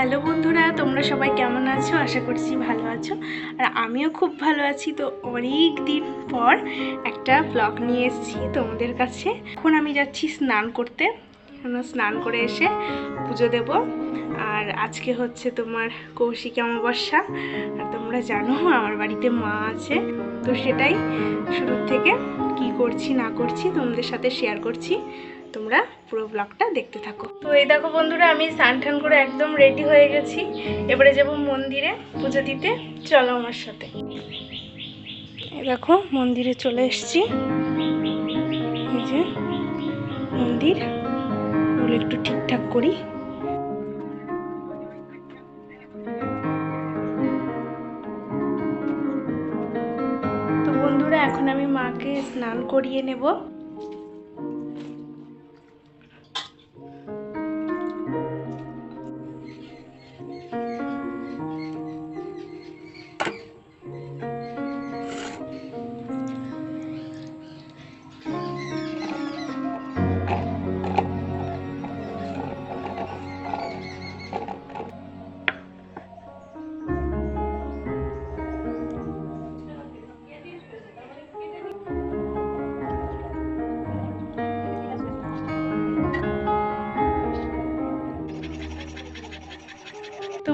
Hello বন্ধুরা, তোমরা সবাই কেমন আছো? আশা করছি ভালো আছো। আর আমিও খুব ভালো আছি। তো অনেক দিন পর একটা ব্লগ নিয়ে এসেছি তোমাদের কাছে। এখন আমি যাচ্ছি স্নান করতে। স্নান করে এসে পুজো দেব। আর আজকে হচ্ছে তোমার কৌশিক অমাবস্যা। আর তোমরা জানো, আমার বাড়িতে মা আছে। তো সেটাই শুরুর থেকে কি করছি, না করছি তোমাদের সাথে শেয়ার করছি। তোমরা পুরো ব্লগটা দেখতে থাকো। তো এই দেখো বন্ধুরা আমি স্নান করে একদম রেডি হয়ে গেছি। এবারে যাব মন্দিরে পুজো দিতে। চলো আমার সাথে। এই দেখো মন্দিরে চলে এসেছি। এই যে মন্দির। ওগুলো একটু ঠিকঠাক করি। তো বন্ধুরা এখন আমি মাকে স্নান করিয়ে নেব।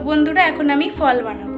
বন্ধুরা এখন আমি ফল বানাবো।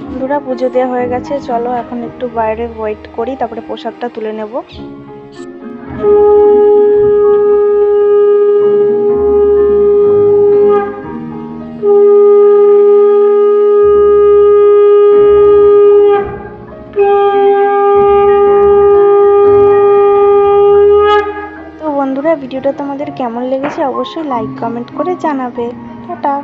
বন্ধুরা পুজো দেওয়া হয়ে গেছে, চলো এখন একটু বাইরে ওয়েট করি, তারপরে প্রসাদটা তুলে নেব। বন্ধুরা, ভিডিওটা তোমাদের কেমন লেগেছে অবশ্যই লাইক কমেন্ট করে জানাবে। টাটা!